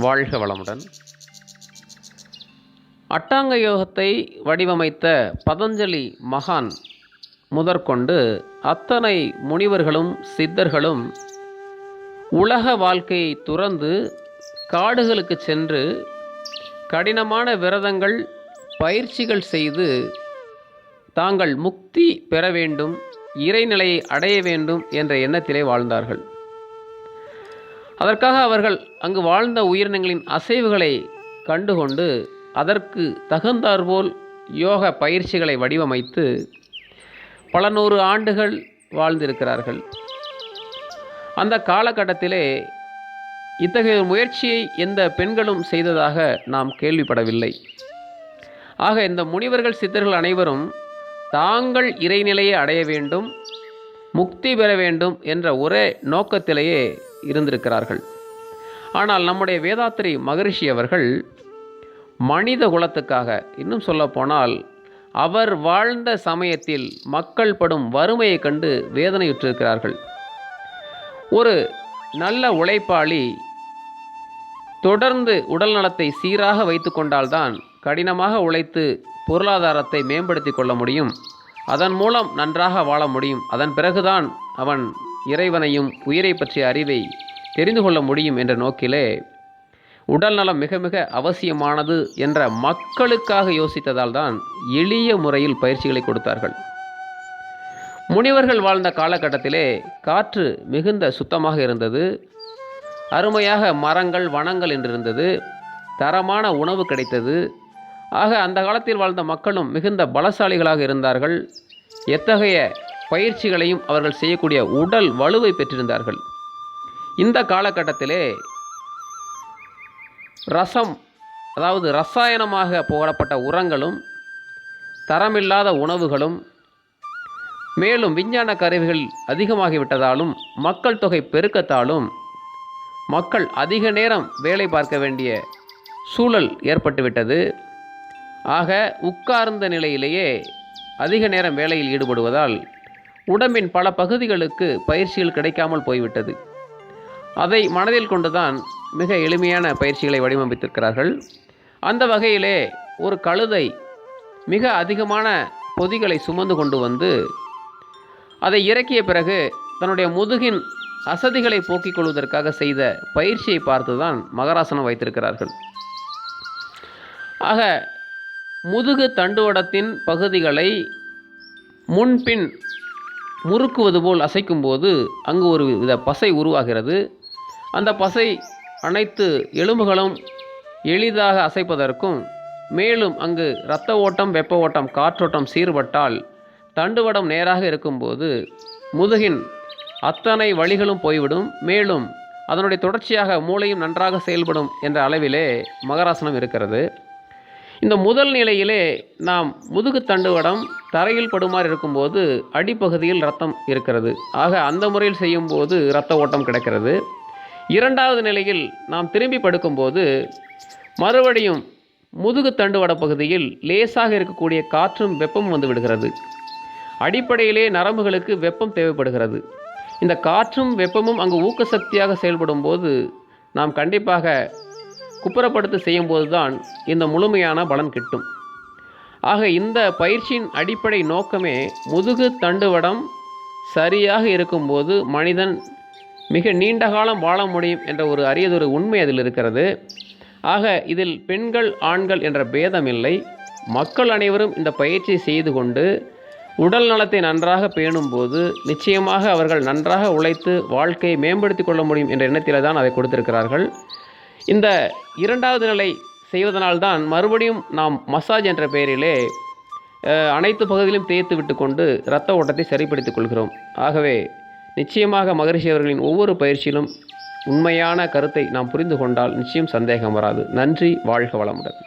வாழ்க வளமுடன். அட்டாங்க யோகத்தை வடிவமைத்த பதஞ்சலி மகான் முதற்கொண்டு அத்தனை முனிவர்களும் சித்தர்களும் உலக வாழ்க்கையை துறந்து காடுகளுக்கு சென்று கடினமான விரதங்கள் பயிற்சிகள் செய்து தாங்கள் முக்தி பெற வேண்டும் இறைநிலையை அடைய வேண்டும் என்ற எண்ணத்திலே வாழ்ந்தார்கள். அதற்காக அவர்கள் அங்கு வாழ்ந்த உயிரினங்களின் அசைவுகளை கண்டுகொண்டு அதற்கு தகுந்தாற்போல் யோக பயிற்சிகளை வடிவமைத்து பல நூறு ஆண்டுகள் வாழ்ந்திருக்கிறார்கள். அந்த காலகட்டத்திலே இத்தகைய முயற்சியை எந்த பெண்களும் செய்ததாக நாம் கேள்விப்படவில்லை. ஆக இந்த முனிவர்கள் சித்தர்கள் அனைவரும் தாங்கள் இறைநிலையை அடைய வேண்டும் முக்தி பெற வேண்டும் என்ற ஒரே நோக்கத்திலேயே இருந்திருக்கிறார்கள். ஆனால் நம்முடைய வேதாத்திரி மகரிஷி அவர்கள் மனித குலத்துக்காக இன்னும் சொல்லப்போனால் அவர் வாழ்ந்த சமயத்தில் மக்கள் படும் வறுமையை கண்டு வேதனையுற்றிருக்கிறார்கள். ஒரு நல்ல உழைப்பாளி தொடர்ந்து உடல் நலத்தை சீராக வைத்து கொண்டால்தான் கடினமாக உழைத்து பொருளாதாரத்தை மேம்படுத்தி கொள்ள முடியும். அதன் மூலம் நன்றாக வாழ முடியும். அதன் பிறகுதான் அவன் இறைவனையும் உயிரை பற்றிய அறிவை தெரிந்து கொள்ள முடியும் என்ற நோக்கிலே உடல் நலம் மிக மிக அவசியமானது என்ற மக்களுக்காக யோசித்ததால் தான் எளிய முறையில் பயிற்சிகளை கொடுத்தார்கள். முனிவர்கள் வாழ்ந்த காலகட்டத்திலே காற்று மிகுந்த சுத்தமாக இருந்தது. அருமையாக மரங்கள் வனங்கள் என்றிருந்தது. தரமான உணவு கிடைத்தது. ஆக அந்த காலத்தில் வாழ்ந்த மக்களும் மிகுந்த பலசாலிகளாக இருந்தார்கள். எத்தகைய பயிற்சிகளையும் அவர்கள் செய்யக்கூடிய உடல் வலுவை பெற்றிருந்தார்கள். இந்த காலகட்டத்திலே ரசம் அதாவது ரசாயனமாக போடப்பட்ட உரங்களும் தரமில்லாத உணவுகளும் மேலும் விஞ்ஞான கருவிகள் அதிகமாகிவிட்டதாலும் மக்கள் தொகை பெருக்கத்தாலும் மக்கள் அதிக நேரம் வேலை பார்க்க வேண்டிய சூழல் ஏற்பட்டுவிட்டது. ஆக உட்கார்ந்த நிலையிலேயே அதிக நேரம் வேலையில் ஈடுபடுவதால் உடம்பின் பல பகுதிகளுக்கு பயிற்சிகள் கிடைக்காமல் போய்விட்டது. அதை மனதில் கொண்டுதான் மிக எளிமையான பயிற்சிகளை வடிவமைத்திருக்கிறார்கள். அந்த வகையிலே ஒரு கழுதை மிக அதிகமான பொதிகளை சுமந்து கொண்டு வந்து அதை இறக்கிய பிறகு தன்னுடைய முதுகின் அசதிகளை போக்கிக் கொள்வதற்காக செய்த பயிற்சியை பார்த்துதான் மகராசனம் வைத்திருக்கிறார்கள். ஆக முதுகு தண்டுவடத்தின் பகுதிகளை முன்பின் முறுக்குவது போல் அசைக்கும்போது அங்கு ஒரு வித பசை உருவாகிறது. அந்த பசை அனைத்து எலும்புகளும் எளிதாக அசைப்பதற்கும் மேலும் அங்கு இரத்த ஓட்டம் வெப்ப ஓட்டம் காற்றோட்டம் சீர்பட்டால் தண்டுவடம் நேராக இருக்கும்போது முதுகின் அத்தனை வழிகளும் போய்விடும். மேலும் அதனுடைய தொடர்ச்சியாக மூளையும் நன்றாக செயல்படும் என்ற அளவிலே மகராசனம் இருக்கிறது. இந்த முதல் நிலையிலே நாம் முதுகு தண்டுவடம் தரையில் படுமாறு இருக்கும்போது அடிப்பகுதியில் ரத்தம் இருக்கிறது. ஆக அந்த முறையில் செய்யும்போது இரத்த ஓட்டம் கிடைக்கிறது. இரண்டாவது நிலையில் நாம் திரும்பி படுக்கும்போது மறுபடியும் முதுகு தண்டுவட பகுதியில் லேசாக இருக்கக்கூடிய காற்றும் வெப்பம் வந்து விடுகிறது. அடிப்படையிலே நரம்புகளுக்கு வெப்பம் தேவைப்படுகிறது. இந்த காற்றும் வெப்பமும் அங்கு ஊக்க சக்தியாக செயல்படும் போது நாம் கண்டிப்பாக குப்புறப்படுத்து செய்யும்போது தான் இந்த முழுமையான பலன் கிட்டும். ஆக இந்த பயிற்சியின் அடிப்படை நோக்கமே முதுகு தண்டுவடம் சரியாக இருக்கும்போது மனிதன் மிக நீண்ட காலம் வாழ முடியும் என்ற ஒரு அரியதொரு உண்மை அதில் இருக்கிறது. ஆக இதில் பெண்கள் ஆண்கள் என்ற பேதம் இல்லை மக்கள் அனைவரும் இந்த பயிற்சி செய்து கொண்டு உடல் நலத்தை நன்றாக பேணும்போது நிச்சயமாக அவர்கள் நன்றாக உழைத்து வாழ்க்கையை மேம்படுத்தி கொள்ள முடியும் என்ற எண்ணத்தில் தான் அதை கொடுத்திருக்கிறார்கள். இந்த இரண்டாவது நிலை செய்வதனால்தான் மறுபடியும் நாம் மசாஜ் என்ற பெயரிலே அனைத்து பகுதியிலும் தேய்த்து விட்டுக்கொண்டு இரத்த ஓட்டத்தை சரிப்படுத்திக் கொள்கிறோம். ஆகவே நிச்சயமாக மகரிஷி அவர்களின் ஒவ்வொரு பயிற்சியிலும் உண்மையான கருத்தை நாம் புரிந்து கொண்டால் நிச்சயம் சந்தேகம் வராது. நன்றி வாழ்க வளமுடன்.